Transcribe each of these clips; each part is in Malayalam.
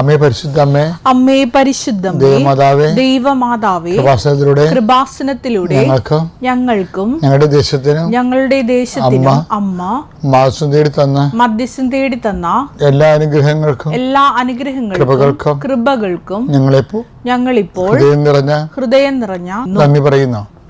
അമ്മേ പരിശുദ്ധമ്മേ അമ്മേ പരിശുദ്ധം ദൈവമാതാവേ ദൈവമാതാവേ കൃപാസനത്തിലൂടെ കൃപാസനത്തിലൂടെ ഞങ്ങൾക്കും ഞങ്ങൾക്കും ഞങ്ങളുടെ ദേശത്തിനും ഞങ്ങളുടെ ദേശത്തിനും അമ്മ മാസം തേടി തന്ന മധ്യസ്ഥം തേടി തന്ന എല്ലാ അനുഗ്രഹങ്ങൾക്കും എല്ലാ അനുഗ്രഹങ്ങൾക്കും കൃപകൾക്കും കൃപകൾക്കും ഞങ്ങളെപ്പോ ഞങ്ങളിപ്പോൾ ഹൃദയം നിറഞ്ഞ ഹൃദയം നിറഞ്ഞ നന്ദി പറയുന്നു.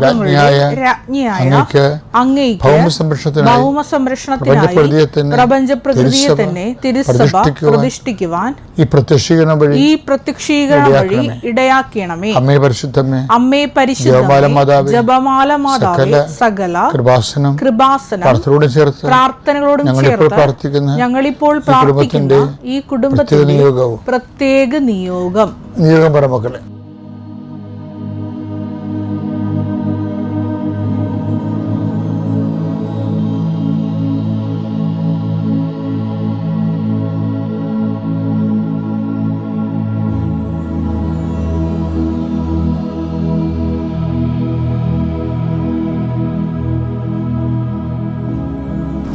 രാജ്ഞിയായ അങ്ങേക്ക് ഭൗമ സംരക്ഷണത്തിനായി പ്രപഞ്ചപ്രകൃതിയെ തന്നെ പ്രപഞ്ച പ്രകൃതിയെ തന്നെ തിരുസഭ പ്രതിഷ്ഠിക്കുവാൻ ഈ പ്രത്യക്ഷീകരണം വഴി ഈ പ്രത്യക്ഷീകരണം വഴി ഇടയാക്കണമേ. അമ്മേ അമ്മേ ജപമാല മാതാവേ സകല കൃപാസനം കൃപാസനം പ്രാർത്ഥനയോട് ചേർത്ത് പ്രാർത്ഥനകളോടും ചേർത്ത് പ്രാർത്ഥിക്കുന്ന ഞങ്ങളിപ്പോൾ ഈ പ്രാർത്ഥിക്കുന്ന കുടുംബത്തിന്റെ ഈ കുടുംബത്തിന്റെ പ്രത്യേക നിയോഗം. നിയോഗം പറ മക്കളെ.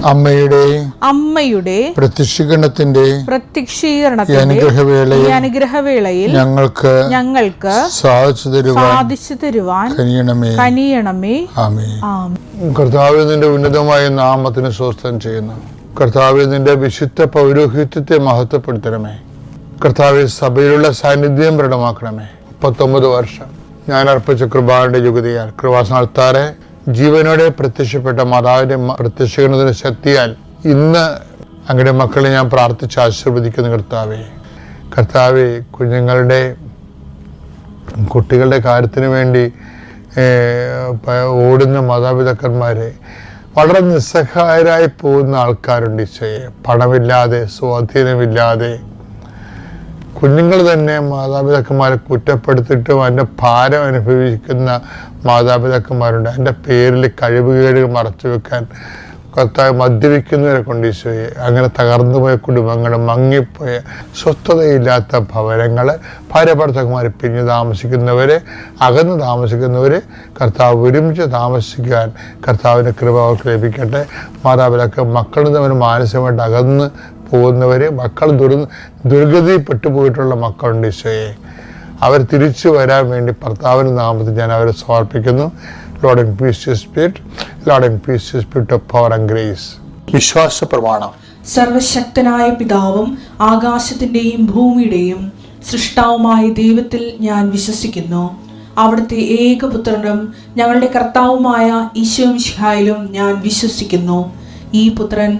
അമ്മയുടെ അമ്മയുടെ പ്രത്യക്ഷീകരണത്തിന്റെ പ്രത്യക്ഷീകരണത്തിന്റെ അനുഗ്രഹവേളയിൽ അനുഗ്രഹവേളയിൽ ഞങ്ങൾക്ക് ഞങ്ങൾക്ക് സാധിച്ചു തരുവാൻ സാധിച്ചു തരുവാൻ കനിയണമേ. കനിയണമേ. ആമേ കർത്താവ് നിന്റെ ഉന്നതമായ നാമത്തിന് സ്വസ്ഥം ചെയ്യുന്നു. കർത്താവ് നിന്റെ വിശുദ്ധ പൗരോഹിത്യത്തെ മഹത്വപ്പെടുത്തണമേ. കർത്താവ് സഭയിലുള്ള സാന്നിധ്യം പ്രകടമാക്കണമേ. മുപ്പത്തൊമ്പത് വർഷം ഞാൻ അർപ്പിച്ച കൃപാന്റെ യുഗതിയാൽ. കൃപാസനത്താറെ ജീവനോടെ പ്രത്യക്ഷപ്പെട്ട മാതാവിന്റെ മ- ശക്തിയാൽ ഇന്ന് അങ്ങയുടെ മക്കളെ ഞാൻ പ്രാർത്ഥിച്ച് ആശീർവദിക്കുന്നു കർത്താവെ. കർത്താവെ കുഞ്ഞുങ്ങളുടെ കുട്ടികളുടെ കാര്യത്തിന് വേണ്ടി ഓടുന്ന മാതാപിതാക്കന്മാരെ വളരെ നിസ്സഹായരായി പോകുന്ന ആൾക്കാരുണ്ട് ഈശോയെ. പണമില്ലാതെ സ്വാധീനമില്ലാതെ കുഞ്ഞുങ്ങൾ തന്നെ മാതാപിതാക്കന്മാരെ കുറ്റപ്പെടുത്തിയിട്ടും അതിന്റെ ഭാരം അനുഭവിക്കുന്ന മാതാപിതാക്കന്മാരുണ്ട്. അതിന്റെ പേരിൽ കഴിവുകേടുകൾ മറച്ചു വെക്കാൻ കർത്താവ് മദ്യപിക്കുന്നവരെ കൊണ്ട് ഈശോയെ അങ്ങനെ തകർന്നു പോയ കുടുംബങ്ങൾ മങ്ങിപ്പോയ സ്വസ്ഥതയില്ലാത്ത ഭവനങ്ങൾ ഭാര്യഭർത്താക്കന്മാർ പിരിഞ്ഞ് താമസിക്കുന്നവരെ അകന്ന് താമസിക്കുന്നവർ കർത്താവ് ഒരുമിച്ച് താമസിക്കാൻ കർത്താവിന്റെ കൃപ അവർക്ക് ലഭിക്കട്ടെ. മാതാപിതാക്കൾ മക്കളും തമ്മിൽ മാനസികമായിട്ട് അകന്ന് പോകുന്നവർ മക്കൾ ദുർ ദുർഗതിപ്പെട്ടു പോയിട്ടുള്ള മക്കളുണ്ട് ഈശോയെ. അവർ തിരിച്ചു വരാൻ വേണ്ടി ഭർത്താവിന്റെ നാമത്തിൽ ഞാൻ അവരെ സമർപ്പിക്കുന്നു. Lord and peace spirit lord and peace spirit of power and grace വിശ്വാസ പ്രമാണം. സർവശക്തനായ പിതാവും ആകാശത്തിന്റെയും ഭൂമിയുടെയും സൃഷ്ടാവുമായ ദൈവത്തിൽ ഞാൻ വിശ്വസിക്കുന്നു. അവിടുത്തെ ഏകപുത്രനും ഞങ്ങളുടെ കർത്താവുമായ ഈശോ മിഷിഹായിലും ഞാൻ വിശ്വസിക്കുന്നു. ഈ പുത്രൻ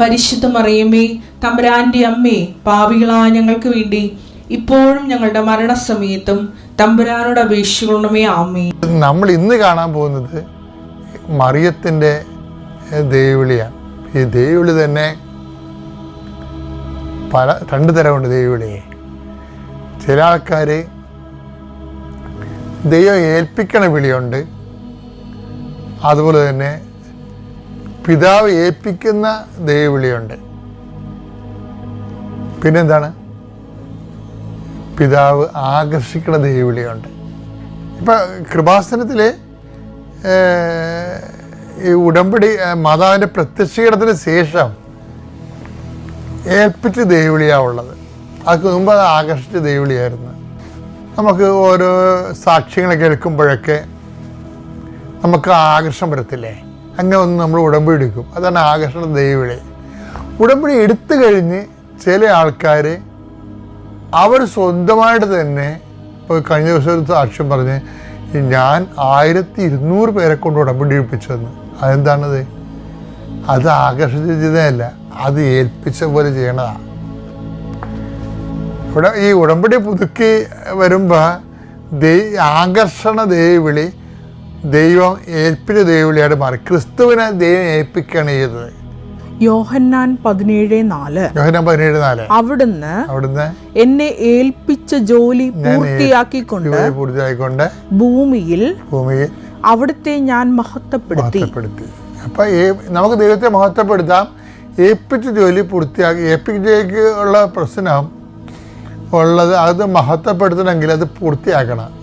പരിശുദ്ധ മറിയമ്മേ തമ്പുരാന്റെ അമ്മേ പാപികളായ ഞങ്ങൾക്ക് വേണ്ടി ഇപ്പോഴും ഞങ്ങളുടെ മരണസമയത്തും തമ്പുരാനോട് അപേക്ഷിക്കണമേ ആമേ നമ്മൾ ഇന്ന് കാണാൻ പോകുന്നത് മറിയത്തിന്റെ ദേവിളിയാണ്. ഈ ദേവിളി തന്നെ പല രണ്ട് തരമുണ്ട് ദൈവവിളി ചില ആൾക്കാർ ദൈവം ഏൽപ്പിക്കണ വിളിയുണ്ട്. അതുപോലെ തന്നെ പിതാവ് ഏൽപ്പിക്കുന്ന ദൈവവിളിയുണ്ട്. പിന്നെന്താണ്? പിതാവ് ആകർഷിക്കുന്ന ദൈവവിളിയുണ്ട്. ഇപ്പം കൃപാസനത്തിൽ ഈ ഉടമ്പടി മാതാവിന്റെ പ്രത്യക്ഷീകരണത്തിന് ശേഷം ഏൽപ്പിച്ച് ദൈവവിളിയാവുള്ളത് അതിന് മുമ്പ് അത് ആകർഷിച്ച് ദൈവവിളിയായിരുന്നു. നമുക്ക് ഓരോ സാക്ഷ്യങ്ങൾ കേൾക്കുമ്പോഴൊക്കെ നമുക്ക് ആകർഷം വരത്തില്ലേ? അങ്ങനെ ഒന്ന് നമ്മൾ ഉടമ്പടി എടുക്കും. അതാണ് ആകർഷണ ദൈവവിളി ഉടമ്പടി എടുത്തു കഴിഞ്ഞ് ചില ആൾക്കാർ അവർ സ്വന്തമായിട്ട് തന്നെ ഇപ്പോൾ കഴിഞ്ഞ ദിവസം ഒരു സാക്ഷ്യം പറഞ്ഞ് ഞാൻ ആയിരത്തി ഇരുന്നൂറ് പേരെ കൊണ്ട് ഉടമ്പടി എടുപ്പിച്ചതെന്ന്. അതെന്താണത്? അത് ആകർഷിച്ചതല്ല അത് ഏൽപ്പിച്ച പോലെ ചെയ്യണതാണ് ഇവിടെ ഈ ഉടമ്പടി പുതുക്കി വരുമ്പോൾ ദൈ ആകർഷണ ദൈവവിളി ദൈവം ഏൽപ്പിച്ച ദൈവവിളിയായിട്ട് മാറി. ക്രിസ്തുവിനെ ദൈവം ഏൽപ്പിക്കുകയാണ് ചെയ്തത്. യോഹന്നാൻ പതിനേഴ് നാല്. യോഹന്നാൻ പതിനേഴ് നാല്. അവിടുന്ന് അവിടുന്ന് എന്നെ ഏൽപ്പിച്ച ജോലി പൂർത്തിയാക്കിക്കൊണ്ട് പൂർത്തിയാക്കിക്കൊണ്ട് ഭൂമിയിൽ ഭൂമിയിൽ അവിടുത്തെ ഞാൻ മഹത്വപ്പെടുത്തി. അപ്പൊ നമുക്ക് ദൈവത്തെ മഹത്വപ്പെടുത്താം. ഏൽപ്പിച്ച ജോലി പൂർത്തിയാക്കി ഏൽപ്പിച്ചേക്ക് ഉള്ള പ്രശ്നം ഉള്ളത് അത് മഹത്വപ്പെടുത്തണമെങ്കിൽ അത് പൂർത്തിയാക്കണം.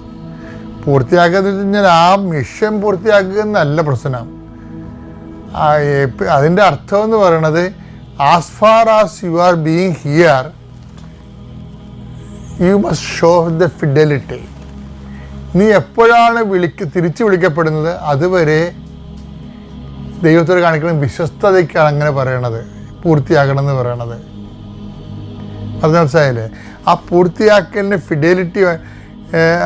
പൂർത്തിയാക്കുക എന്ന് വെച്ച് ആ മിഷൻ പൂർത്തിയാക്കുക എന്നല്ല പ്രശ്നം അതിന്റെ അർത്ഥം എന്ന് പറയണത് as far as you are being here you must show the fidelity നീ എപ്പോഴാണ് വിളിക്ക് തിരിച്ചു വിളിക്കപ്പെടുന്നത്? അതുവരെ ദൈവത്തോട് കാണിക്കുന്ന വിശ്വസ്തതയ്ക്കാണ് അങ്ങനെ പറയണത് പൂർത്തിയാക്കണം എന്ന് പറയണത്. അത് മനസ്സിലായില്ലേ? ആ പൂർത്തിയാക്കലിന് ഫിഡലിറ്റി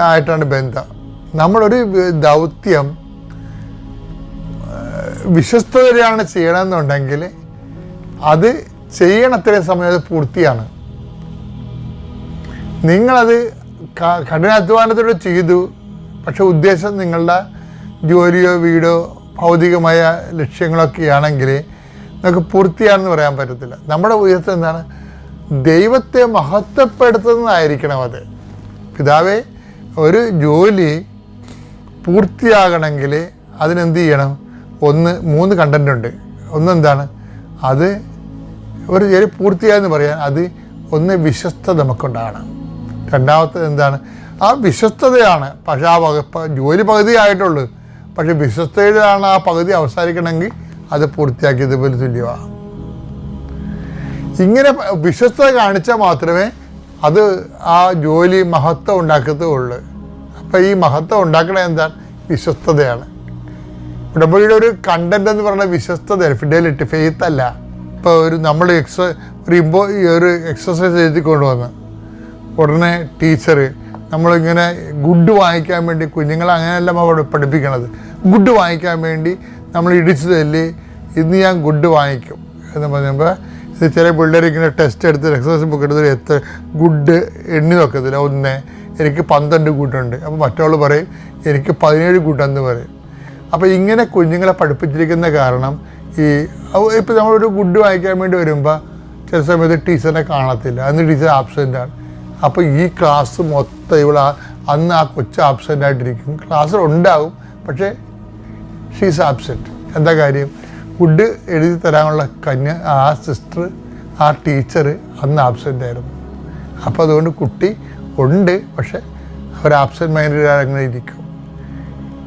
ആയിട്ടാണ് ബന്ധം. നമ്മളൊരു ദൗത്യം വിശ്വസ്തതയാണ് ചെയ്യണമെന്നുണ്ടെങ്കിൽ അത് ചെയ്യണത്രേ സമയം അത് പൂർത്തിയാണ്. നിങ്ങളത് കഠിനാധ്വാനത്തോടെ ചെയ്തു പക്ഷെ ഉദ്ദേശം നിങ്ങളുടെ ജോലിയോ വീടോ ഭൗതികമായ ലക്ഷ്യങ്ങളൊക്കെ ആണെങ്കിൽ നമുക്ക് പൂർത്തിയാണെന്ന് പറയാൻ പറ്റത്തില്ല. നമ്മുടെ ഉയർത്തം എന്താണ്? ദൈവത്തെ മഹത്വപ്പെടുത്തുന്നതായിരിക്കണം അത്. പിതാവേ ഒരു ജോലി പൂർത്തിയാകണമെങ്കിൽ അതിനെന്ത് ചെയ്യണം? ഒന്ന് മൂന്ന് കണ്ടന്റ് ഉണ്ട്. ഒന്നെന്താണ്? അത് ഒരു ജോലി പൂർത്തിയായെന്ന് പറയാൻ അത് ഒന്ന് വിശ്വസ്തത നമുക്കുണ്ടാകണം. രണ്ടാമത്തത് എന്താണ്? ആ വിശ്വസ്തതയാണ്. പക്ഷേ ആ ജോലി പകുതി ആയിട്ടുള്ളൂ. പക്ഷേ വിശ്വസ്തയിലാണ് ആ പകുതി അവസാനിക്കണമെങ്കിൽ അത് പൂർത്തിയാക്കിയതുപോലെ തുല്യമാണ് ഇങ്ങനെ വിശ്വസ്തത കാണിച്ചാൽ മാത്രമേ അത് ആ ജോലി മഹത്വം ഉണ്ടാക്കത്തുള്ളൂ. അപ്പം ഈ മഹത്വം ഉണ്ടാക്കണത് എന്താണ്? വിശ്വസ്തതയാണ്. ഉടമ്പടിയുടെ ഒരു കണ്ടന്റ് എന്ന് പറയുന്നത് വിശ്വസ്തതയാണ്. ഫിഡലിറ്റി ഫെയ്ത്ത് അല്ല. ഇപ്പോൾ ഒരു നമ്മൾ എക്സ ഒരു ഇമ്പോ ഒരു എക്സസൈസ് എഴുതി കൊണ്ടുവന്ന്. ഉടനെ ടീച്ചർ നമ്മളിങ്ങനെ ഗുഡ് വാങ്ങിക്കാൻ വേണ്ടി കുഞ്ഞുങ്ങളെ അങ്ങനെയല്ല അവിടെ പഠിപ്പിക്കണത്. ഗുഡ് വാങ്ങിക്കാൻ വേണ്ടി നമ്മൾ ഇടിച്ചു തല്ലി ഇന്ന് ഞാൻ ഗുഡ് വാങ്ങിക്കും എന്ന് പറയുമ്പോൾ ഇത് ചില പിള്ളേർ ഇങ്ങനെ ടെസ്റ്റ് എടുത്ത് എക്സസൈസ് ബുക്ക് എടുത്ത് എത്ര ഗുഡ് എണ്ണി വെക്കത്തില്ല. ഒന്ന് എനിക്ക് പന്ത്രണ്ട് കൂട്ടുണ്ട്. അപ്പോൾ മറ്റവൾ പറയും എനിക്ക് പതിനേഴ് കൂട്ടെന്ന് പറയും. അപ്പോൾ ഇങ്ങനെ കുഞ്ഞുങ്ങളെ പഠിപ്പിച്ചിരിക്കുന്ന കാരണം ഈ ഇപ്പോൾ നമ്മളൊരു ഗുഡ് വായിക്കാൻ വേണ്ടി വരുമ്പോൾ ചില സമയത്ത് ടീച്ചറിനെ കാണത്തില്ല. അന്ന് ടീച്ചർ ആബ്സെന്റ് ആണ്. അപ്പോൾ ഈ ക്ലാസ് മൊത്തം ഇവിടെ അന്ന് ആ കൊച്ചു ആബ്സെന്റ് ആയിട്ടിരിക്കും. ക്ലാസ്സിൽ ഉണ്ടാവും പക്ഷേ ഷീസ് ആബ്സെന്റ് എന്താ കാര്യം? ഫുഡ് എഴുതി തരാനുള്ള കന്യ ആ സിസ്റ്റർ ആ ടീച്ചർ അന്ന് ആബ്സെന്റ് ആയിരുന്നു. അപ്പോൾ അതുകൊണ്ട് കുട്ടി ഉണ്ട് പക്ഷെ അവർ ആബ്സെന്റ് മൈൻഡ് അങ്ങനെ ഇരിക്കും.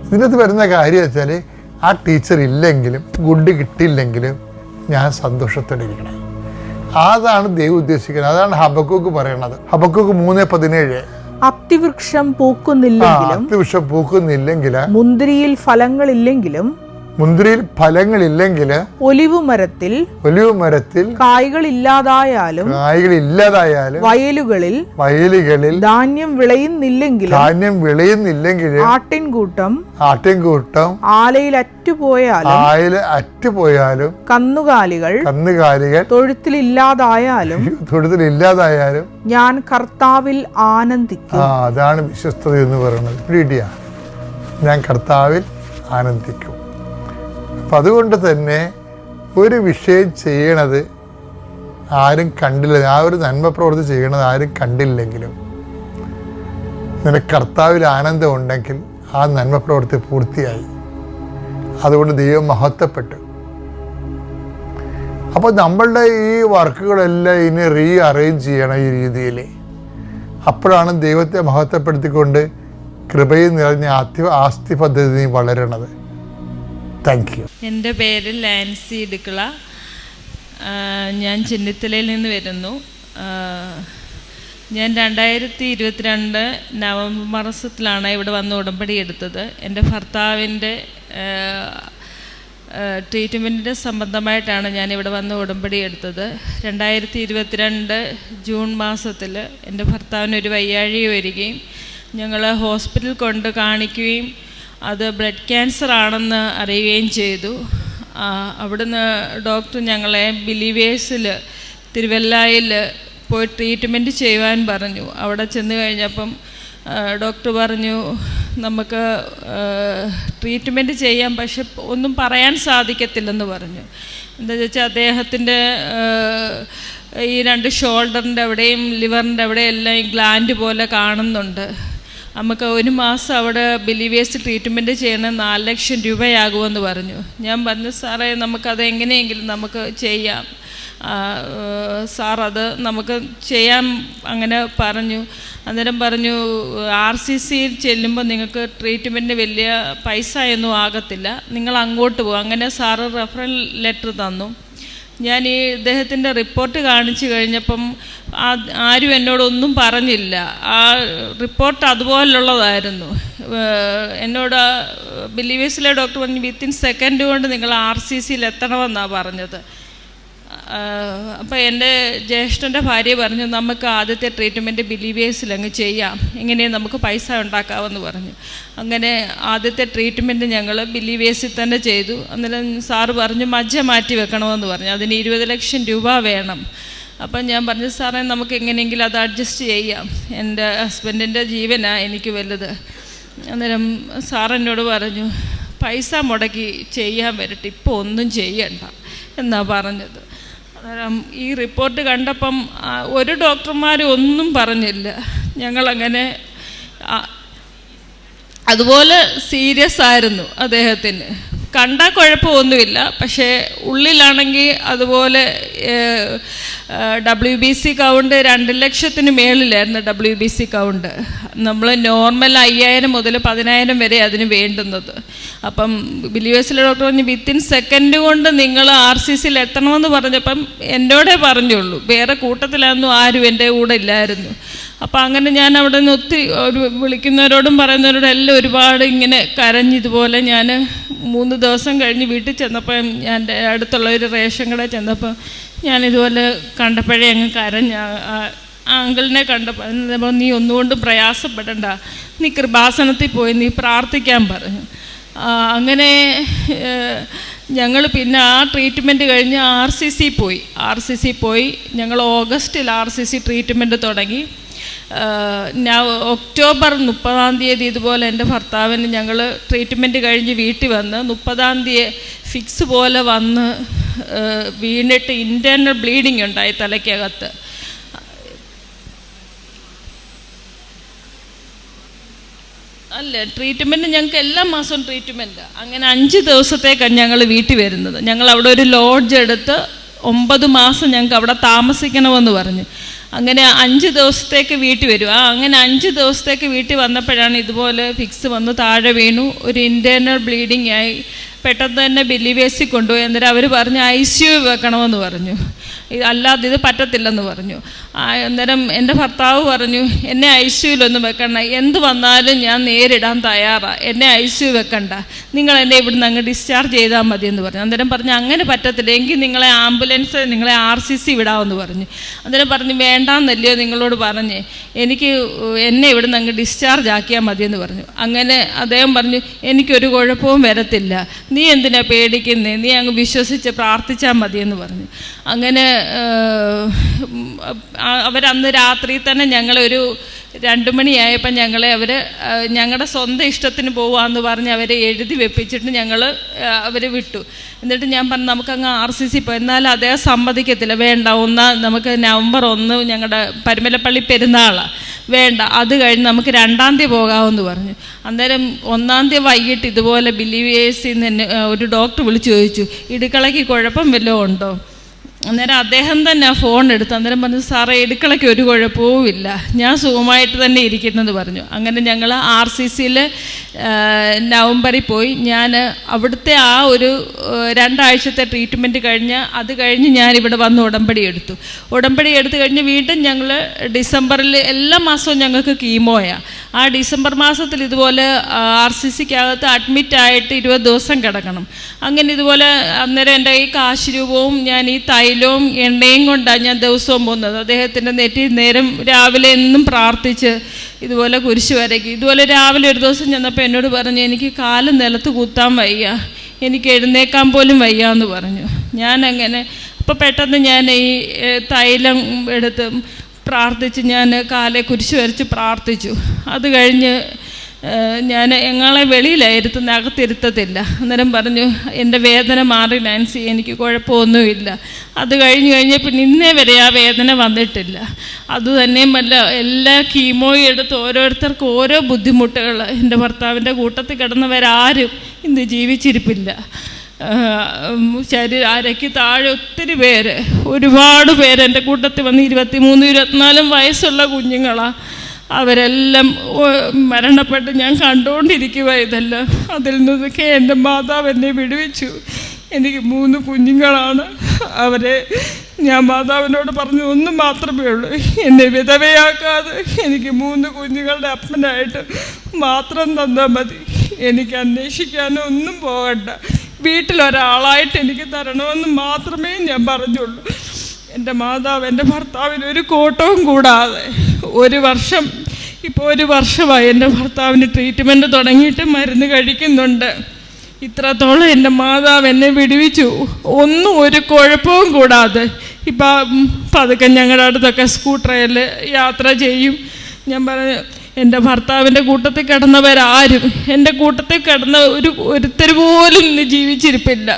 ഇതിനകത്ത് വരുന്ന കാര്യം വെച്ചാൽ ആ ടീച്ചർ ഇല്ലെങ്കിലും ഗുഡ് കിട്ടിയില്ലെങ്കിലും ഞാൻ സന്തോഷത്തോടെ ഇരിക്കണം. അതാണ് ദൈവം ഉദ്ദേശിക്കുന്നത്. അതാണ് ഹബക്കൂക്ക് പറയണത്. ഹബക്കൂക്ക് മൂന്ന് പതിനേഴ്. അത്തിവൃക്ഷം ആ പൂക്കുന്നില്ലെങ്കിലും അത്യാവശ്യം പൂക്കുന്നില്ലെങ്കിൽ മുന്തിരിയിൽ ഫലങ്ങളില്ലെങ്കിലും മുന്തിരിയിൽ ഫലങ്ങളില്ലെങ്കിൽ ഒലിവു മരത്തിൽ ഒലിവ് മരത്തിൽ കായ്കൾ ഇല്ലാതായാലും കായ്കൾ ഇല്ലാതായാലും വയലുകളിൽ വയലുകളിൽ ധാന്യം വിളയുന്നില്ലെങ്കിൽ ധാന്യം വിളയുന്നില്ലെങ്കിൽ ആട്ടിൻകൂട്ടം ആട്ടിൻകൂട്ടം ആലയിൽ അറ്റുപോയാലും ആയിൽ അറ്റുപോയാലും കന്നുകാലികൾ കന്നുകാലികൾ തൊഴുത്തിൽ ഇല്ലാതായാലും തൊഴുത്തിൽ ഇല്ലാതായാലും ഞാൻ കർത്താവിൽ ആനന്ദിക്കും. ആ അതാണ് വിശ്വസ്തത എന്ന് പറയുന്നത്. പിടിയ ഞാൻ കർത്താവിൽ ആനന്ദിക്കും. അപ്പം അതുകൊണ്ട് തന്നെ ഒരു വിഷയം ചെയ്യണത് ആരും കണ്ടില്ല. ആ ഒരു നന്മ പ്രവൃത്തി ചെയ്യണത് ആരും കണ്ടില്ലെങ്കിലും നിനക്ക് കർത്താവിൽ ആനന്ദം ഉണ്ടെങ്കിൽ ആ നന്മ പ്രവൃത്തി പൂർത്തിയായി. അതുകൊണ്ട് ദൈവം മഹത്വപ്പെട്ടു. അപ്പോൾ നമ്മളുടെ ഈ വർക്കുകളെല്ലാം ഇനി റീ അറേഞ്ച് ചെയ്യണം ഈ രീതിയിൽ. അപ്പോഴാണ് ദൈവത്തെ മഹത്വപ്പെടുത്തിക്കൊണ്ട് കൃപയിൽ നിറഞ്ഞ ആസ്തി ആസ്തി പദ്ധതി വളരണത്. താങ്ക് യു എന്റെ പേര് ലാൻസി ഇടുക്കള. ഞാൻ ചെന്നിത്തലയിൽ നിന്ന് വരുന്നു. ഞാൻ രണ്ടായിരത്തി ഇരുപത്തിരണ്ട് നവംബർ മാസത്തിലാണ് ഇവിടെ വന്ന് ഉടമ്പടി എടുത്തത്. എന്റെ ഭർത്താവിന്റെ ട്രീറ്റ്മെന്റിന്റെ സംബന്ധമായിട്ടാണ് ഞാൻ ഇവിടെ വന്ന് ഉടമ്പടി എടുത്തത്. രണ്ടായിരത്തി ഇരുപത്തിരണ്ട് ജൂൺ മാസത്തിൽ എന്റെ ഭർത്താവിന് ഒരു വയ്യാഴിക വരികയും ഞങ്ങൾ ഹോസ്പിറ്റൽ കൊണ്ട് കാണിക്കുകയും അത് ബ്ലഡ് ക്യാൻസർ ആണെന്ന് അറിയുകയും ചെയ്തു. അവിടുന്ന് ഡോക്ടർ ഞങ്ങളെ ബിലീവേഴ്സിൽ തിരുവല്ലായിൽ പോയി ട്രീറ്റ്മെന്റ് ചെയ്യുവാൻ പറഞ്ഞു. അവിടെ ചെന്ന് കഴിഞ്ഞപ്പം ഡോക്ടർ പറഞ്ഞു നമുക്ക് ട്രീറ്റ്മെന്റ് ചെയ്യാം പക്ഷെ ഒന്നും പറയാൻ സാധിക്കത്തില്ലെന്ന് പറഞ്ഞു. എന്താ വെച്ചാൽ അദ്ദേഹത്തിന്റെ ഈ രണ്ട് ഷോൾഡറിന്റെ അവിടെയും ലിവറിന്റെ അവിടെയും എല്ലാം ഈ ഗ്ലാൻഡ് പോലെ കാണുന്നുണ്ട്. നമുക്ക് ഒരു മാസം അവിടെ ബിലീവേഴ്സ് ട്രീറ്റ്മെന്റ് ചെയ്യണ നാല് ലക്ഷം രൂപയാകുമെന്ന് പറഞ്ഞു. ഞാൻ പറഞ്ഞു സാറേ നമുക്കത് എങ്ങനെയെങ്കിലും നമുക്ക് ചെയ്യാം. സാർ അത് നമുക്ക് ചെയ്യാം അങ്ങനെ പറഞ്ഞു. അന്നേരം പറഞ്ഞു ആർ സി സിയിൽ ചെല്ലുമ്പോൾ നിങ്ങൾക്ക് ട്രീറ്റ്മെന്റ് വലിയ പൈസ ആകത്തില്ല. നിങ്ങൾ അങ്ങോട്ട് പോകും അങ്ങനെ സാറ് റെഫറൽ ലെറ്റർ തന്നു. ഞാൻ ഈ ഇദ്ദേഹത്തിന്റെ റിപ്പോർട്ട് കാണിച്ചു കഴിഞ്ഞപ്പം ആരും എന്നോടൊന്നും പറഞ്ഞില്ല. ആ റിപ്പോർട്ട് അതുപോലുള്ളതായിരുന്നു. എന്നോട് ബിലീവേഴ്സിലെ ഡോക്ടർ പറഞ്ഞു വിത്തിൻ സെക്കൻഡ് കൊണ്ട് നിങ്ങൾ ആർ സി സിയിൽ എത്തണമെന്നാണ് പറഞ്ഞത്. അപ്പോൾ എന്റെ ജ്യേഷ്ഠന്റെ ഭാര്യ പറഞ്ഞു നമുക്ക് ആദ്യത്തെ ട്രീറ്റ്മെന്റ് ബിലീവേഴ്സിൽ അങ്ങ് ചെയ്യാം. ഇങ്ങനെ നമുക്ക് പൈസ ഉണ്ടാക്കാമെന്ന് പറഞ്ഞു. അങ്ങനെ ആദ്യത്തെ ട്രീറ്റ്മെന്റ് ഞങ്ങൾ ബിലീവേഴ്സിൽ തന്നെ ചെയ്തു. അന്നേരം സാറ് പറഞ്ഞു മജ്ജ മാറ്റി വെക്കണമെന്ന് പറഞ്ഞു. അതിന് ഇരുപത് ലക്ഷം രൂപ വേണം. അപ്പം ഞാൻ പറഞ്ഞു സാറേ നമുക്ക് എങ്ങനെയെങ്കിലും അത് അഡ്ജസ്റ്റ് ചെയ്യാം. എന്റെ ഹസ്ബൻഡിന്റെ ജീവനാണ് എനിക്ക് വലുത്. അന്നേരം സാർ എന്നോട് പറഞ്ഞു പൈസ മുടക്കി ചെയ്യാൻ വരട്ടെ. ഇപ്പോൾ ഒന്നും ചെയ്യണ്ട. എന്നാണ് പറഞ്ഞത്. ഈ റിപ്പോർട്ട് കണ്ടപ്പം ഒരു ഡോക്ടർമാരും ഒന്നും പറഞ്ഞില്ല. ഞങ്ങളങ്ങനെ അതുപോലെ സീരിയസ് ആയിരുന്നു അദ്ദേഹത്തിന്. കണ്ടാൽ കുഴപ്പമൊന്നുമില്ല. പക്ഷേ ഉള്ളിലാണെങ്കിൽ അതുപോലെ ഡബ്ല്യു ബി സി കൗണ്ട് രണ്ട് ലക്ഷത്തിന് മേളിലായിരുന്നു ഡബ്ല്യു ബി സി കൗണ്ട് നമ്മൾ നോർമൽ അയ്യായിരം മുതൽ പതിനായിരം വരെ അതിന് വേണ്ടുന്നത്. അപ്പം ബിലീവേഴ്സിലെ ഡോക്ടർ പറഞ്ഞു വിത്തിൻ സെക്കൻഡ് കൊണ്ട് നിങ്ങൾ ആർ സി സിയിൽ എത്തണമെന്ന് പറഞ്ഞപ്പം എന്നോടേ പറഞ്ഞുള്ളൂ. വേറെ കൂട്ടത്തിലൊന്നും ആരും എന്റെ കൂടെ ഇല്ലായിരുന്നു. അപ്പം അങ്ങനെ ഞാൻ അവിടെ നിന്ന് ഒത്തിരി ഒരു വിളിക്കുന്നവരോടും പറയുന്നവരോടും എല്ലാം ഒരുപാട് ഇങ്ങനെ കരഞ്ഞിതുപോലെ ഞാൻ മൂന്ന് ദിവസം കഴിഞ്ഞ് വീട്ടിൽ ചെന്നപ്പോൾ ഞാൻ അടുത്തുള്ള ഒരു റേഷൻ കട ചെന്നപ്പോൾ ഞാനിതുപോലെ കണ്ടപ്പോഴേ അങ്ങ് കരഞ്ഞ അങ്കിളിനെ കണ്ടപ്പോൾ നീ ഒന്നുകൊണ്ടും പ്രയാസപ്പെടണ്ട. നീ കൃപാസനത്തിൽ പോയി നീ പ്രാർത്ഥിക്കാൻ പറഞ്ഞു അങ്ങനെ ഞങ്ങൾ പിന്നെ ആ ട്രീറ്റ്മെന്റ് കഴിഞ്ഞ് ആർ സി സി പോയി. ആർ സി സി പോയി. ഞങ്ങൾ ഓഗസ്റ്റിൽ ആർ സി സി ട്രീറ്റ്മെന്റ് തുടങ്ങി. ഞാൻ ഒക്ടോബർ മുപ്പതാം തീയതി ഇതുപോലെ എന്റെ ഭർത്താവിന് ഞങ്ങൾ ട്രീറ്റ്മെന്റ് കഴിഞ്ഞ് വീട്ടിൽ വന്ന് മുപ്പതാം തീയതി ഫിക്സ് പോലെ വന്ന് വീണിട്ട് ഇന്റേർണൽ ബ്ലീഡിങ് ഉണ്ടായി തലയ്ക്കകത്ത്. അല്ല ട്രീറ്റ്മെന്റ് ഞങ്ങൾക്ക് എല്ലാ മാസവും ട്രീറ്റ്മെന്റ് അങ്ങനെ അഞ്ച് ദിവസത്തേക്കാണ് ഞങ്ങൾ വീട്ടിൽ വരുന്നത്. ഞങ്ങൾ അവിടെ ഒരു ലോഡ്ജ് എടുത്ത് ഒമ്പത് മാസം ഞങ്ങൾക്ക് അവിടെ താമസിക്കണമെന്ന് പറഞ്ഞു. അങ്ങനെ അഞ്ച് ദിവസത്തേക്ക് വീട്ടിൽ വരും. ആ അങ്ങനെ അഞ്ച് ദിവസത്തേക്ക് വീട്ടിൽ വന്നപ്പോഴാണ് ഇതുപോലെ ഫിക്സ് വന്ന് താഴെ വീണു. ഒരു ഇന്റേർണൽ ബ്ലീഡിങ് ആയി. പെട്ടെന്ന് തന്നെ ബില്ലിവേസിൽ കൊണ്ടുപോയി. എന്നിട്ട് അവർ പറഞ്ഞു ഐ സി യു വെക്കണമെന്ന് പറഞ്ഞു. അല്ലാതെ ഇത് പറ്റത്തില്ലെന്ന് പറഞ്ഞു. അന്നേരം എന്റെ ഭർത്താവ് പറഞ്ഞു എന്നെ ഐ സിയുലൊന്നും വെക്കണ്ട. എന്ത് വന്നാലും ഞാൻ നേരിടാൻ തയ്യാറാണ് എന്നെ ഐ വെക്കണ്ട. നിങ്ങൾ എന്നെ ഇവിടുന്ന് അങ്ങ് ഡിസ്ചാർജ് ചെയ്താൽ മതി എന്ന് പറഞ്ഞു. അന്നേരം പറഞ്ഞു അങ്ങനെ പറ്റത്തില്ല. എങ്കിൽ നിങ്ങളെ ആംബുലൻസ് നിങ്ങളെ ആർ സി സി വിടാമെന്ന് പറഞ്ഞു. അന്നേരം പറഞ്ഞു വേണ്ടാന്നല്ലയോ നിങ്ങളോട് പറഞ്ഞേ. എനിക്ക് എന്നെ ഇവിടുന്ന് അങ്ങ് ഡിസ്ചാർജ് ആക്കിയാൽ മതിയെന്ന് പറഞ്ഞു. അങ്ങനെ അദ്ദേഹം പറഞ്ഞു എനിക്കൊരു കുഴപ്പവും വരത്തില്ല. നീ എന്തിനാ പേടിക്കുന്നേ? നീ അങ്ങ് വിശ്വസിച്ച് പ്രാർത്ഥിച്ചാൽ മതിയെന്ന് പറഞ്ഞു. അങ്ങനെ അവരന്ന് രാത്രി തന്നെ ഞങ്ങളൊരു രണ്ട് മണിയായപ്പോൾ ഞങ്ങളെ അവർ ഞങ്ങളുടെ സ്വന്തം ഇഷ്ടത്തിന് പോവാന്ന് പറഞ്ഞ് അവരെ എഴുതി വെപ്പിച്ചിട്ട് ഞങ്ങൾ അവരെ വിട്ടു. എന്നിട്ട് ഞാൻ പറഞ്ഞു നമുക്കങ്ങ് ആർ സി സി പോയി. എന്നാൽ അദ്ദേഹം സമ്മതിക്കത്തില്ല. വേണ്ട ഒന്ന് നമുക്ക് നവംബർ ഒന്ന് ഞങ്ങളുടെ പരുമലപ്പള്ളി പെരുന്നാളാണ് വേണ്ട അത് കഴിഞ്ഞ് നമുക്ക് രണ്ടാം തീയതി പോകാമെന്ന് പറഞ്ഞു. അന്നേരം ഒന്നാം തീയതി വൈകിട്ട് ഇതുപോലെ ബിലീവേഴ്സിൽ നിന്ന് ഒരു ഡോക്ടർ വിളിച്ചു ചോദിച്ചു ഇടുക്കളയ്ക്ക് കുഴപ്പം വല്ലതും ഉണ്ടോ? അന്നേരം അദ്ദേഹം തന്നെ ഫോൺ എടുത്ത് അന്നേരം പറഞ്ഞു സാറേ എടുക്കളയ്ക്ക് ഒരു കുഴപ്പവും ഇല്ല ഞാൻ സുഖമായിട്ട് തന്നെ ഇരിക്കുന്നത് പറഞ്ഞു. അങ്ങനെ ഞങ്ങൾ ആർ സി സിയിൽ നവംബറിൽ പോയി. ഞാൻ അവിടുത്തെ ആ ഒരു രണ്ടാഴ്ചത്തെ ട്രീറ്റ്മെന്റ് കഴിഞ്ഞ് അത് കഴിഞ്ഞ് ഞാൻ ഇവിടെ വന്ന് ഉടമ്പടി എടുത്തു. ഉടമ്പടി എടുത്തു കഴിഞ്ഞ് വീണ്ടും ഞങ്ങൾ ഡിസംബറിൽ എല്ലാ മാസവും ഞങ്ങൾക്ക് കീമോയാണ് ആ ഡിസംബർ മാസത്തിൽ ഇതുപോലെ ആർ സി സിക്കകത്ത് അഡ്മിറ്റ് ആയിട്ട് ഇരുപത് ദിവസം കിടക്കണം. അങ്ങനെ ഇതുപോലെ അന്നേരം എന്റെ ഈ കാശ് രൂപവും ഞാൻ ഈ തൈലവും എണ്ണയും കൊണ്ടാണ് ഞാൻ ദിവസവും പോകുന്നത്. അദ്ദേഹത്തിന്റെ നെറ്റി നേരം രാവിലെ എന്നും പ്രാർത്ഥിച്ച് ഇതുപോലെ കുരിശ് വരയ്ക്കും. ഇതുപോലെ രാവിലെ ഒരു ദിവസം ചെന്നപ്പോൾ എന്നോട് പറഞ്ഞു എനിക്ക് കാൽ നിലത്ത് കുത്താൻ വയ്യ. എനിക്ക് എഴുന്നേക്കാൻ പോലും വയ്യ എന്ന് പറഞ്ഞു. ഞാൻ അങ്ങനെ അപ്പോൾ പെട്ടെന്ന് ഞാൻ ഈ തൈലം എടുത്ത് പ്രാർത്ഥിച്ച് ഞാൻ കാലെ കുരിശ് വരച്ച് പ്രാർത്ഥിച്ചു. അത് കഴിഞ്ഞ് ഞാൻ ഞങ്ങളെ വെളിയിലായിരുത്തുന്ന അകത്തിരുത്തത്തില്ല. അന്നേരം പറഞ്ഞു എന്റെ വേദന മാറി നാൻസി എനിക്ക് കുഴപ്പമൊന്നുമില്ല. അത് കഴിഞ്ഞ് കഴിഞ്ഞപ്പോൾ ഇന്നേ വരെ ആ വേദന വന്നിട്ടില്ല. അത് തന്നെയുമല്ല എല്ലാ കീമോയും എടുത്ത് ഓരോരുത്തർക്കും ഓരോ ബുദ്ധിമുട്ടുകൾ. എന്റെ ഭർത്താവിന്റെ കൂട്ടത്തിൽ കിടന്നവരാരും ഇന്ന് ജീവിച്ചിരിപ്പില്ല. ശരീരം അരയ്ക്ക് താഴെ ഒത്തിരി പേര്. ഒരുപാട് പേര് എന്റെ കൂട്ടത്തിൽ വന്ന് ഇരുപത്തി മൂന്ന് ഇരുപത്തിനാലും വയസ്സുള്ള കുഞ്ഞുങ്ങളാണ് അവരെല്ലാം മരണപ്പെട്ട് ഞാൻ കണ്ടുകൊണ്ടിരിക്കുക ഇതെല്ലാം. അതിൽ നിന്നൊക്കെ എന്റെ മാതാവ് എന്നെ വിടുവിച്ചു. എനിക്ക് മൂന്ന് കുഞ്ഞുങ്ങളാണ്. അവരെ ഞാൻ മാതാവിനോട് പറഞ്ഞു ഒന്നും മാത്രമേ ഉള്ളൂ. എന്നെ വിധവയാക്കാതെ എനിക്ക് മൂന്ന് കുഞ്ഞുങ്ങളുടെ അപ്പനായിട്ട് മാത്രം തന്നാൽ മതി. എനിക്ക് അന്വേഷിക്കാനോ ഒന്നും പോകണ്ട. വീട്ടിലൊരാളായിട്ട് എനിക്ക് തരണമെന്ന് മാത്രമേ ഞാൻ പറഞ്ഞുള്ളൂ. എന്റെ മാതാവ് എന്റെ ഭർത്താവിന് ഒരു കോട്ടവും കൂടാതെ ഒരു വർഷം ഇപ്പോൾ ഒരു വർഷമായി എന്റെ ഭർത്താവിന് ട്രീറ്റ്മെന്റ് തുടങ്ങിയിട്ട് മരുന്ന് കഴിക്കുന്നുണ്ട്. ഇത്രത്തോളം എന്റെ മാതാവ് എന്നെ വിടുവിച്ചു. ഒന്നും ഒരു കുഴപ്പവും കൂടാതെ ഇപ്പം പതുക്കെ ഞങ്ങളുടെ അടുത്തൊക്കെ സ്കൂട്ടറിൽ യാത്ര ചെയ്യും. ഞാൻ പറഞ്ഞു എന്റെ ഭർത്താവിന്റെ കൂട്ടത്തിൽ കിടന്നവരാരും എന്റെ കൂട്ടത്തിൽ കിടന്ന ഒരു ഒരുത്തർ പോലും ഇന്ന് ജീവിച്ചിരിപ്പില്ല.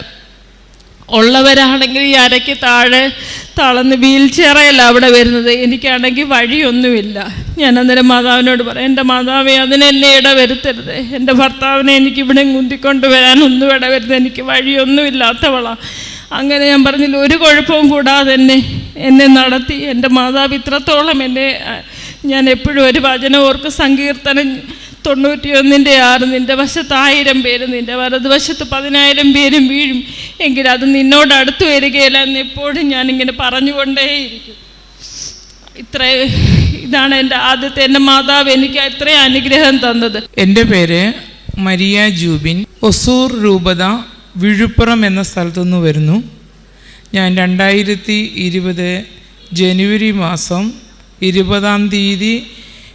ഉള്ളവരാണെങ്കിൽ ഈ അരയ്ക്ക് താഴെ തളന്ന് വീൽ ചെയറയല്ല അവിടെ വരുന്നത്. എനിക്കാണെങ്കിൽ വഴിയൊന്നുമില്ല. ഞാൻ അന്നേരം മാതാവിനോട് പറയാം എന്റെ മാതാവേ അതിനെന്നെ ഇട ഇടവരുത്തരുത്. എന്റെ ഭർത്താവിനെ എനിക്ക് ഇവിടെ കുന്തിക്കൊണ്ട് വരാനൊന്നും ഇടവരുത്. എനിക്ക് വഴിയൊന്നുമില്ലാത്തവളാ. അങ്ങനെ ഞാൻ പറഞ്ഞില്ല ഒരു കുഴപ്പവും കൂടാതെ എന്നെ എന്നെ നടത്തി. എന്റെ മാതാവ് ഇത്രത്തോളം എന്നെ ഞാൻ എപ്പോഴും ഒരു വചന ഓർക്ക് സങ്കീർത്തനം തൊണ്ണൂറ്റിയൊന്നിന്റെ ആറ് നിന്റെ വശത്ത് ആയിരം പേര് നിന്റെ വലതുവശത്ത് പതിനായിരം പേരും വീഴും. എങ്കിൽ അത് നിന്നോട് അടുത്ത് വരികയില്ല എന്ന് എപ്പോഴും ഞാനിങ്ങനെ പറഞ്ഞുകൊണ്ടേയിരിക്കും. ഇത്ര ഇതാണ് എന്റെ ആദ്യത്തെ എന്റെ മാതാവ് എനിക്ക് ഇത്രയും അനുഗ്രഹം തന്നത്. എന്റെ പേര് മരിയ ജൂബിൻ. ഒസൂർ രൂപത വിഴുപ്പുറം എന്ന സ്ഥലത്തു നിന്ന് വരുന്നു. ഞാൻ രണ്ടായിരത്തി ഇരുപത് ജനുവരി മാസം ഇരുപതാം തീയതി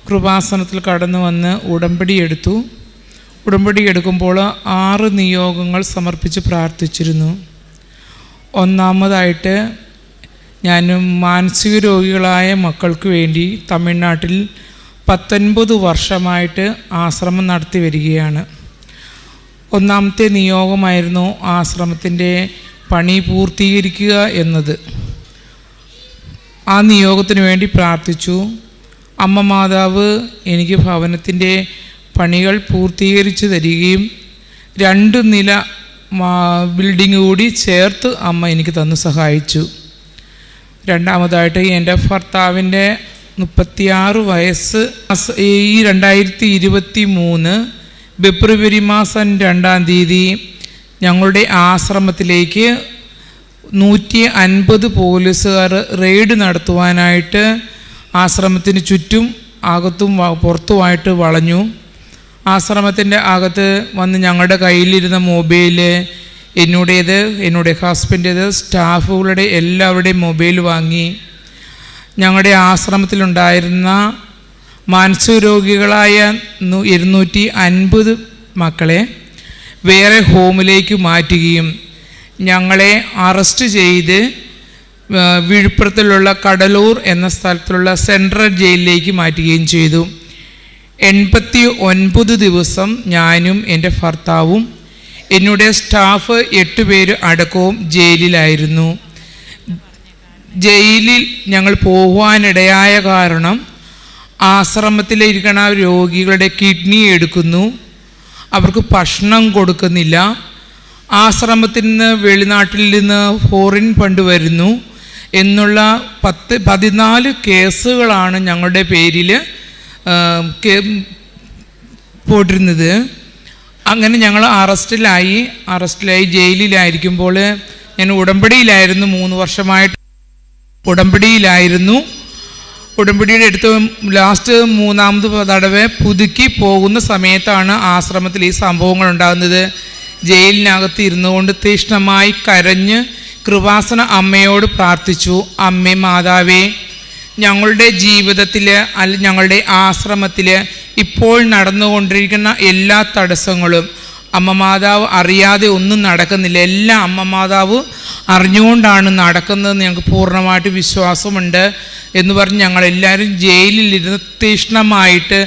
കൃപാസനത്തിൽ കടന്നു വന്ന് ഉടമ്പടി എടുത്തു. ഉടമ്പടി എടുക്കുമ്പോൾ ആറ് നിയോഗങ്ങൾ സമർപ്പിച്ച് പ്രാർത്ഥിച്ചിരുന്നു. ഒന്നാമതായിട്ട് ഞാൻ മാനസിക രോഗികളായ മക്കൾക്ക് വേണ്ടി തമിഴ്നാട്ടിൽ പത്തൊൻപത് വർഷമായിട്ട് ആശ്രമം നടത്തി വരികയാണ്. ഒന്നാമത്തെ നിയോഗമായിരുന്നു ആശ്രമത്തിന്റെ പണി പൂർത്തീകരിക്കുക എന്നത്. ആ നിയോഗത്തിന് വേണ്ടി പ്രാർത്ഥിച്ചു. അമ്മ മാതാവ് എനിക്ക് ഭവനത്തിന്റെ പണികൾ പൂർത്തീകരിച്ച് തരികയും രണ്ട് നില ബിൽഡിങ് കൂടി ചേർത്ത് അമ്മ എനിക്ക് തന്ന് സഹായിച്ചു. രണ്ടാമതായിട്ട് എന്റെ ഭർത്താവിന്റെ മുപ്പത്തിയാറ് വയസ്സ് ഈ രണ്ടായിരത്തി ഇരുപത്തി മൂന്ന് ഫെബ്രുവരി മാസം രണ്ടാം തീയതി ഞങ്ങളുടെ ആശ്രമത്തിലേക്ക് നൂറ്റി അൻപത് പോലീസുകാർ റെയ്ഡ് നടത്തുവാനായിട്ട് ആശ്രമത്തിന് ചുറ്റും അകത്തും പുറത്തുമായിട്ട് വളഞ്ഞു. ആശ്രമത്തിന്റെ അകത്ത് വന്ന് ഞങ്ങളുടെ കയ്യിലിരുന്ന മൊബൈൽ എന്നുടേത് എന്നോട് ഹസ്ബൻഡേത് സ്റ്റാഫുകളുടെ എല്ലാവരുടെയും മൊബൈൽ വാങ്ങി. ഞങ്ങളുടെ ആശ്രമത്തിലുണ്ടായിരുന്ന മാനസിക രോഗികളായ നു- ഇരുന്നൂറ്റി അൻപത് മക്കളെ വേറെ ഹോമിലേക്ക് മാറ്റുകയും ഞങ്ങളെ അറസ്റ്റ് ചെയ്ത് വിഴുപ്പുറത്തിലുള്ള കടലൂർ എന്ന സ്ഥലത്തുള്ള സെൻട്രൽ ജയിലിലേക്ക് മാറ്റുകയും ചെയ്തു. എൺപത്തി ഒൻപത് ദിവസം ഞാനും എന്റെ ഭർത്താവും എന്നുടെ സ്റ്റാഫ് എട്ട് പേര് അടക്കവും ജയിലിലായിരുന്നു. ജയിലിൽ ഞങ്ങൾ പോകുവാനിടയായ കാരണം ആശ്രമത്തിലിരിക്കണ രോഗികളുടെ കിഡ്നി എടുക്കുന്നു. അവർക്ക് ഭക്ഷണം കൊടുക്കുന്നില്ല. ആശ്രമത്തിൽ നിന്ന് വെളിനാട്ടിൽ നിന്ന് ഫോറിൻ ഫണ്ട് വരുന്നു. എന്നുള്ള പത്ത് പതിനാല് കേസുകളാണ് ഞങ്ങളുടെ പേരിൽ പോട്ടിരുന്നത്. അങ്ങനെ ഞങ്ങൾ അറസ്റ്റിലായി. അറസ്റ്റിലായി ജയിലിലായിരിക്കുമ്പോൾ ഞാൻ ഉടമ്പടിയിലായിരുന്നു മൂന്ന് വർഷമായിട്ട്. ഉടമ്പടിയിലായിരുന്നു. ഉടമ്പടിയുടെ അടുത്ത് ലാസ്റ്റ് മൂന്നാമത് തടവ് പുതുക്കി പോകുന്ന സമയത്താണ് ആശ്രമത്തിൽ ഈ സംഭവങ്ങൾ ഉണ്ടാകുന്നത്. ജയിലിനകത്ത് ഇരുന്നു കൊണ്ട് തീഷ്ണമായി കരഞ്ഞ് കൃപാസന അമ്മയോട് പ്രാർത്ഥിച്ചു. അമ്മേ മാതാവേ ഞങ്ങളുടെ ജീവിതത്തിൽ അല്ല ഞങ്ങളുടെ ആശ്രമത്തിൽ ഇപ്പോൾ നടന്നുകൊണ്ടിരിക്കുന്ന എല്ലാ തടസ്സങ്ങളും അമ്മ മാതാവ് അറിയാതെ ഒന്നും നടക്കുന്നില്ല. എല്ലാം അമ്മ മാതാവ് അറിഞ്ഞുകൊണ്ടാണ് നടക്കുന്നതെന്ന് ഞങ്ങൾക്ക് പൂർണമായിട്ട് വിശ്വാസമുണ്ട് എന്ന് പറഞ്ഞ് ഞങ്ങളെല്ലാവരും ജയിലിലിരുന്ന് തീഷ്ണമായിട്ട്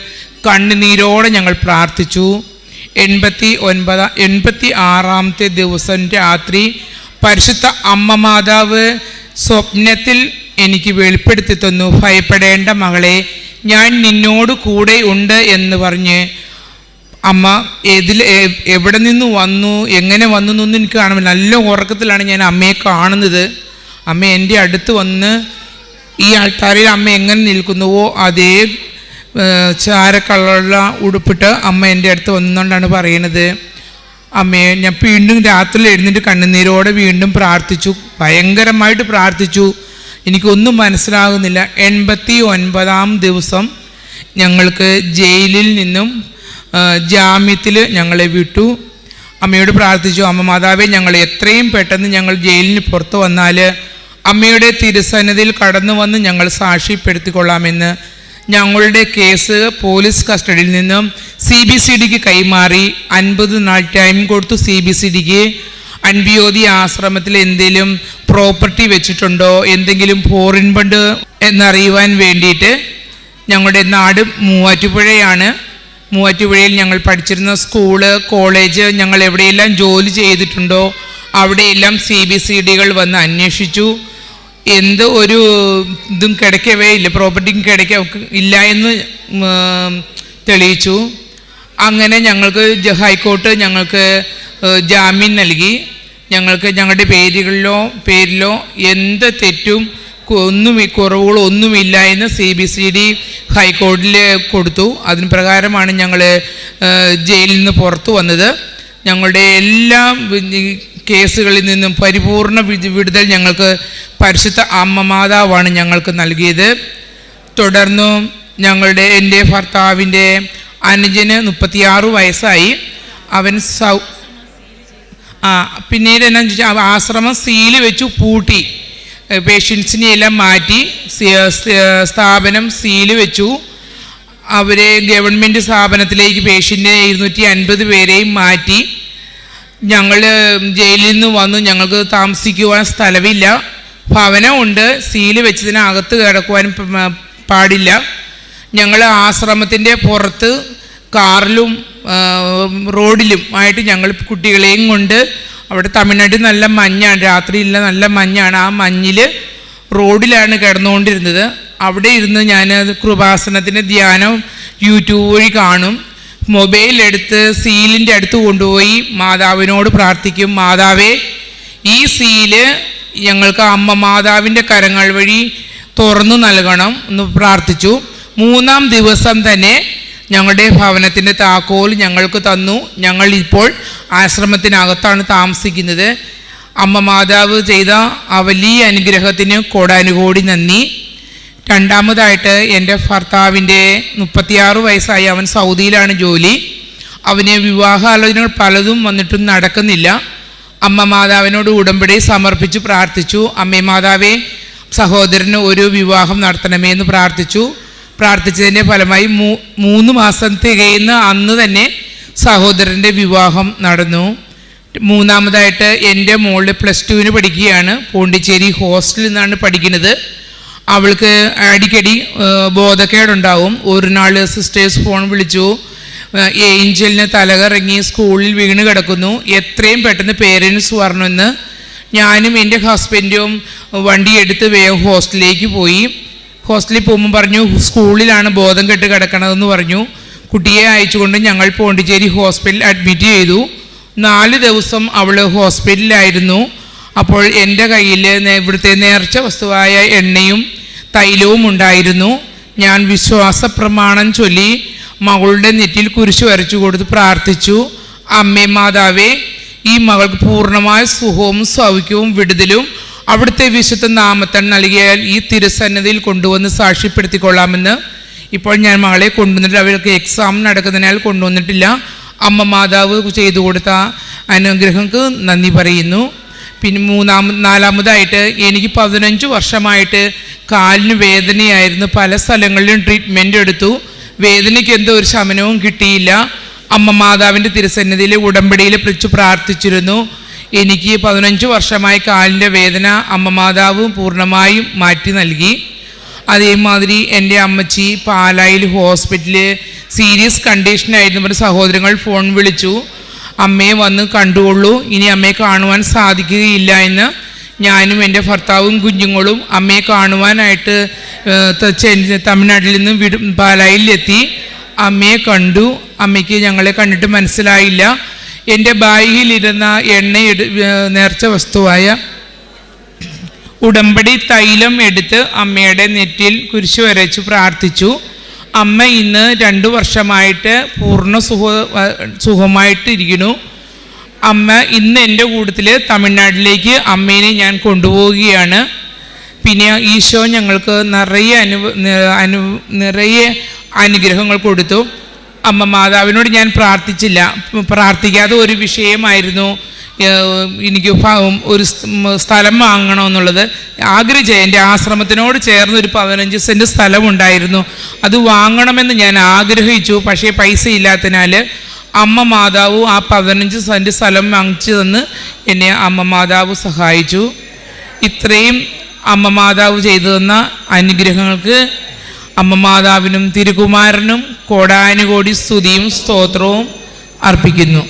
കണ്ണുനീരോടെ ഞങ്ങൾ പ്രാർത്ഥിച്ചു. എൺപത്തി ഒൻപത് എൺപത്തി ആറാമത്തെ ദിവസം രാത്രി പരിശുദ്ധ അമ്മ മാതാവ് സ്വപ്നത്തിൽ എനിക്ക് വെളിപ്പെടുത്തി തന്നു. ഭയപ്പെടേണ്ട മകളെ ഞാൻ നിന്നോട് കൂടെ ഉണ്ട് എന്ന് പറഞ്ഞ് അമ്മ ഏതിൽ എവിടെ നിന്ന് വന്നു എങ്ങനെ വന്നു എന്നൊന്നും എനിക്ക് കാണുമ്പോൾ നല്ല ഉറക്കത്തിലാണ് ഞാൻ അമ്മയെ കാണുന്നത്. അമ്മ എന്റെ അടുത്ത് വന്ന് ഈ ആൾക്കാരിൽ അമ്മ എങ്ങനെ നിൽക്കുന്നുവോ അതേ ചാരക്കള്ള ഉടുപ്പിട്ട് അമ്മ എന്റെ അടുത്ത് വന്നുകൊണ്ടാണ് പറയണത് അമ്മയെ ഞാൻ വീണ്ടും രാത്രി എഴുന്നേറ്റ് കണ്ണുനീരോടെ വീണ്ടും പ്രാർത്ഥിച്ചു. ഭയങ്കരമായിട്ട് പ്രാർത്ഥിച്ചു. എനിക്കൊന്നും മനസ്സിലാകുന്നില്ല. എൺപത്തി ഒൻപതാം ദിവസം ഞങ്ങൾക്ക് ജയിലിൽ നിന്നും ജാമ്യത്തിൽ ഞങ്ങളെ വിട്ടു. അമ്മയോട് പ്രാർത്ഥിച്ചു അമ്മ മാതാവേ ഞങ്ങൾ എത്രയും പെട്ടെന്ന് ഞങ്ങൾ ജയിലിന് പുറത്തു വന്നാൽ അമ്മയുടെ തിരുസന്നിധിയിൽ കടന്നു വന്ന് ഞങ്ങൾ സാക്ഷ്യപ്പെടുത്തിക്കൊള്ളാമെന്ന് ഞങ്ങളുടെ കേസ് പോലീസ് കസ്റ്റഡിയിൽ നിന്നും സി ബി സി ഡിക്ക് കൈമാറി അൻപത് നാൾ ടൈം കൊടുത്തു സി ബി സി ഡിക്ക്. അൻപിയോതി ആശ്രമത്തിൽ എന്തെങ്കിലും പ്രോപ്പർട്ടി വെച്ചിട്ടുണ്ടോ? എന്തെങ്കിലും ഫോറിൻ ഫണ്ട് എന്നറിയുവാൻ വേണ്ടിയിട്ട് ഞങ്ങളുടെ നാട് മൂവാറ്റുപുഴയാണ്. മൂവാറ്റുപുഴയിൽ ഞങ്ങൾ പഠിച്ചിരുന്ന സ്കൂൾ കോളേജ് ഞങ്ങൾ എവിടെയെല്ലാം ജോലി ചെയ്തിട്ടുണ്ടോ അവിടെയെല്ലാം സി ബി സി ഡികൾ വന്ന് അന്വേഷിച്ചു. എന്ത് ഒരു ഇതും കിടക്കവേ ഇല്ല പ്രോപ്പർട്ടിയും കിടക്ക ഇല്ല എന്ന് തെളിയിച്ചു. അങ്ങനെ ഞങ്ങൾക്ക് ഹൈക്കോർട്ട് ഞങ്ങൾക്ക് ജാമ്യം നൽകി. ഞങ്ങൾക്ക് ഞങ്ങളുടെ പേരുകളിലോ പേരിലോ എന്ത് തെറ്റും ഒന്നും കുറവുകളോ ഒന്നുമില്ല എന്ന് സി ബി സി ഡി ഹൈക്കോടതിയിൽ കൊടുത്തു. അതിന് പ്രകാരമാണ് ഞങ്ങൾ ജയിലിൽ നിന്ന് പുറത്തു വന്നത്. ഞങ്ങളുടെ എല്ലാ കേസുകളിൽ നിന്നും പരിപൂർണ വിടുതൽ ഞങ്ങൾക്ക് പരിശുദ്ധ അമ്മ മാതാവാണ് ഞങ്ങൾക്ക് നൽകിയത്. തുടർന്നും ഞങ്ങളുടെ എന്റെ ഭർത്താവിന്റെ അനുജന് മുപ്പത്തിയാറ് വയസ്സായി. അവൻ സൗ ആ പിന്നീട് എന്നാ ചോദിച്ചാൽ ആശ്രമം സീൽ വെച്ചു പൂട്ടി. പേഷ്യൻസിനെ എല്ലാം മാറ്റി സ്ഥാപനം സീൽ വെച്ചു. അവരെ ഗവൺമെന്റ് സ്ഥാപനത്തിലേക്ക് പേഷ്യന്റെ ഇരുന്നൂറ്റി അൻപത് പേരെയും മാറ്റി. ഞങ്ങൾ ജയിലിൽ നിന്ന് വന്നു ഞങ്ങൾക്ക് താമസിക്കുവാൻ സ്ഥലമില്ല. ഭവനമുണ്ട് സീൽ വെച്ചതിനകത്ത് കിടക്കുവാൻ പ- പാടില്ല. ഞങ്ങൾ ആശ്രമത്തിന്റെ പുറത്ത് കാറിലും റോഡിലും ആയിട്ട് ഞങ്ങൾ കുട്ടികളെയും കൊണ്ട് അവിടെ തമിഴ്നാട് നല്ല മഞ്ഞാണ് രാത്രിയില്ല നല്ല മഞ്ഞാണ്. ആ മഞ്ഞിൽ റോഡിലാണ് കിടന്നുകൊണ്ടിരുന്നത്. അവിടെ ഇരുന്ന് ഞാൻ കൃപാസനത്തിന്റെ ധ്യാനം യൂട്യൂബ് വഴി കാണും. മൊബൈൽ എടുത്ത് സീലിന്റെ അടുത്ത് കൊണ്ടുപോയി മാതാവിനോട് പ്രാർത്ഥിക്കും. മാതാവേ ഈ സീൽ ഞങ്ങൾക്ക് അമ്മ മാതാവിന്റെ കരങ്ങൾ വഴി തുറന്നു നൽകണം എന്ന് പ്രാർത്ഥിച്ചു. മൂന്നാം ദിവസം തന്നെ ഞങ്ങളുടെ ഭവനത്തിന്റെ താക്കോൽ ഞങ്ങൾക്ക് തന്നു. ഞങ്ങൾ ഇപ്പോൾ ആശ്രമത്തിനകത്താണ് താമസിക്കുന്നത്. അമ്മ മാതാവ് ചെയ്ത ആ വലിയ അനുഗ്രഹത്തിന് കോടാനുകോടി നന്ദി. രണ്ടാമതായിട്ട് എന്റെ ഭർത്താവിന്റെ മുപ്പത്തിയാറ് വയസ്സായി അവൻ സൗദിയിലാണ് ജോലി. അവന് വിവാഹാലോചനകൾ പലതും വന്നിട്ടും നടക്കുന്നില്ല. അമ്മ മാതാവിനോട് ഉടമ്പടി സമർപ്പിച്ച് പ്രാർത്ഥിച്ചു. അമ്മേ മാതാവേ സഹോദരന് ഒരു വിവാഹം നടത്തണമേ എന്ന് പ്രാർത്ഥിച്ചു. പ്രാർത്ഥിച്ചതിന്റെ ഫലമായി മൂന്ന് മാസം തികയുന്ന അന്ന് തന്നെ സഹോദരന്റെ വിവാഹം നടന്നു. മൂന്നാമതായിട്ട് എന്റെ മോൾ പ്ലസ് ടുവിന് പഠിക്കുകയാണ്. പോണ്ടിച്ചേരി ഹോസ്റ്റലിൽ നിന്നാണ് പഠിക്കുന്നത്. അവൾക്ക് അടിക്കടി ബോധക്കേടുണ്ടാവും. ഒരു നാൾ സിസ്റ്റേഴ്സ് ഫോൺ വിളിച്ചു. ഏഞ്ചലിന് തലകറങ്ങി സ്കൂളിൽ വീണ് കിടക്കുന്നു. എത്രയും പെട്ടെന്ന് പേരൻസ് വരണമെന്ന് ഞാനും എന്റെ ഹസ്ബൻഡും വണ്ടി എടുത്ത് വേഗം ഹോസ്റ്റലിലേക്ക് പോയി. ഹോസ്റ്റലിൽ പോകുമ്പോൾ പറഞ്ഞു സ്കൂളിലാണ് ബോധം കെട്ട് കിടക്കണതെന്ന് പറഞ്ഞു. കുട്ടിയെ അയച്ചുകൊണ്ട് ഞങ്ങൾ പോണ്ടിച്ചേരി ഹോസ്പിറ്റലിൽ അഡ്മിറ്റ് ചെയ്തു. നാല് ദിവസം അവൾ ഹോസ്പിറ്റലിലായിരുന്നു. അപ്പോൾ എന്റെ കയ്യിൽ ഇവിടുത്തെ നേർച്ച വസ്തുവായ എണ്ണയും തൈലവും ഉണ്ടായിരുന്നു. ഞാൻ വിശ്വാസ പ്രമാണം ചൊല്ലി മകളുടെ നെറ്റിൽ കുരിശ് വരച്ചു കൊടുത്ത് പ്രാർത്ഥിച്ചു. അമ്മേ മാതാവേ ഈ മകൾക്ക് പൂർണമായ സുഖവും സൗഖ്യവും വിടുതലും അവിടുത്തെ വിശുദ്ധ നാമത്തൻ നൽകിയാൽ ഈ തിരുസന്നതിയിൽ കൊണ്ടുവന്ന് സാക്ഷ്യപ്പെടുത്തിക്കൊള്ളാമെന്ന് ഇപ്പോൾ ഞാൻ മകളെ കൊണ്ടുവന്നിട്ട് അവർക്ക് എക്സാം നടക്കുന്നതിനാൽ കൊണ്ടുവന്നിട്ടില്ല. അമ്മ മാതാവ് ചെയ്തു കൊടുത്ത അനുഗ്രഹങ്ങൾക്ക് നന്ദി പറയുന്നു. പിന്നെ മൂന്നാമ നാലാമതായിട്ട് എനിക്ക് പതിനഞ്ച് വർഷമായിട്ട് കാലിന് വേദനയായിരുന്നു. പല സ്ഥലങ്ങളിലും ട്രീറ്റ്മെന്റ് എടുത്തു. വേദനയ്ക്ക് എന്തോ ഒരു ശമനവും കിട്ടിയില്ല. അമ്മ മാതാവിന്റെ തിരുസന്നിധിയിൽ ഉടമ്പടിയിൽ പിടിച്ചു പ്രാർത്ഥിച്ചിരുന്നു. എനിക്ക് പതിനഞ്ച് വർഷമായി കാലിന്റെ വേദന അമ്മ മാതാവ് പൂർണമായും മാറ്റി നൽകി. അതേമാതിരി എന്റെ അമ്മച്ചി പാലായിൽ ഹോസ്പിറ്റലിൽ സീരിയസ് കണ്ടീഷനായിരുന്നു പറഞ്ഞ സഹോദരങ്ങൾ ഫോൺ വിളിച്ചു. അമ്മയെ വന്ന് കണ്ടുകൊള്ളൂ. ഇനി അമ്മയെ കാണുവാൻ സാധിക്കുകയില്ല എന്ന് ഞാനും എന്റെ ഭർത്താവും കുഞ്ഞുങ്ങളും അമ്മയെ കാണുവാനായിട്ട് തമിഴ്നാട്ടിൽ നിന്നും വിടു പാലായിലെത്തി. അമ്മയെ കണ്ടു. അമ്മയ്ക്ക് ഞങ്ങളെ കണ്ടിട്ട് മനസ്സിലായില്ല. എന്റെ ബാഗിലിരുന്ന എണ്ണ നേർച്ച വസ്തുവായ ഉടമ്പടി തൈലം എടുത്ത് അമ്മയുടെ നെറ്റിയിൽ കുരിശു വരച്ചു പ്രാർത്ഥിച്ചു. അമ്മ ഇന്ന് രണ്ടു വർഷമായിട്ട് പൂർണ സുഖ സുഖമായിട്ട് ഇരിക്കുന്നു അമ്മ ഇന്ന് എന്റെ കൂട്ടത്തിൽ തമിഴ്നാട്ടിലേക്ക് അമ്മേനെ ഞാൻ കൊണ്ടുപോവുകയാണ്. പിന്നെ ഈശോ ഞങ്ങൾക്ക് നിറയെ അനു അനു നിറയെ അനുഗ്രഹങ്ങൾ കൊടുത്തു. അമ്മ മാതാവിനോട് ഞാൻ പ്രാർത്ഥിച്ചില്ല. പ്രാർത്ഥിക്കാതെ ഒരു വിഷയമായിരുന്നു. എനിക്ക് ഒരു സ്ഥലം വാങ്ങണമെന്നുള്ളത്. ആഗ്രഹിച്ച എന്റെ ആശ്രമത്തിനോട് ചേർന്ന് ഒരു പതിനഞ്ച് സെന്റ് സ്ഥലമുണ്ടായിരുന്നു. അത് വാങ്ങണമെന്ന് ഞാൻ ആഗ്രഹിച്ചു. പക്ഷേ പൈസ ഇല്ലാത്തതിനാൽ അമ്മ മാതാവ് ആ പതിനഞ്ച് സെന്റ് സ്ഥലം വാങ്ങിച്ചു തന്ന് എന്നെ അമ്മ മാതാവ് സഹായിച്ചു. ഇത്രയും അമ്മ മാതാവ് ചെയ്തു തന്ന അനുഗ്രഹങ്ങൾക്ക് അമ്മ മാതാവിനും തിരുകുമാരനും കോടാനുകോടി സ്തുതിയും സ്തോത്രവും അർപ്പിക്കുന്നു.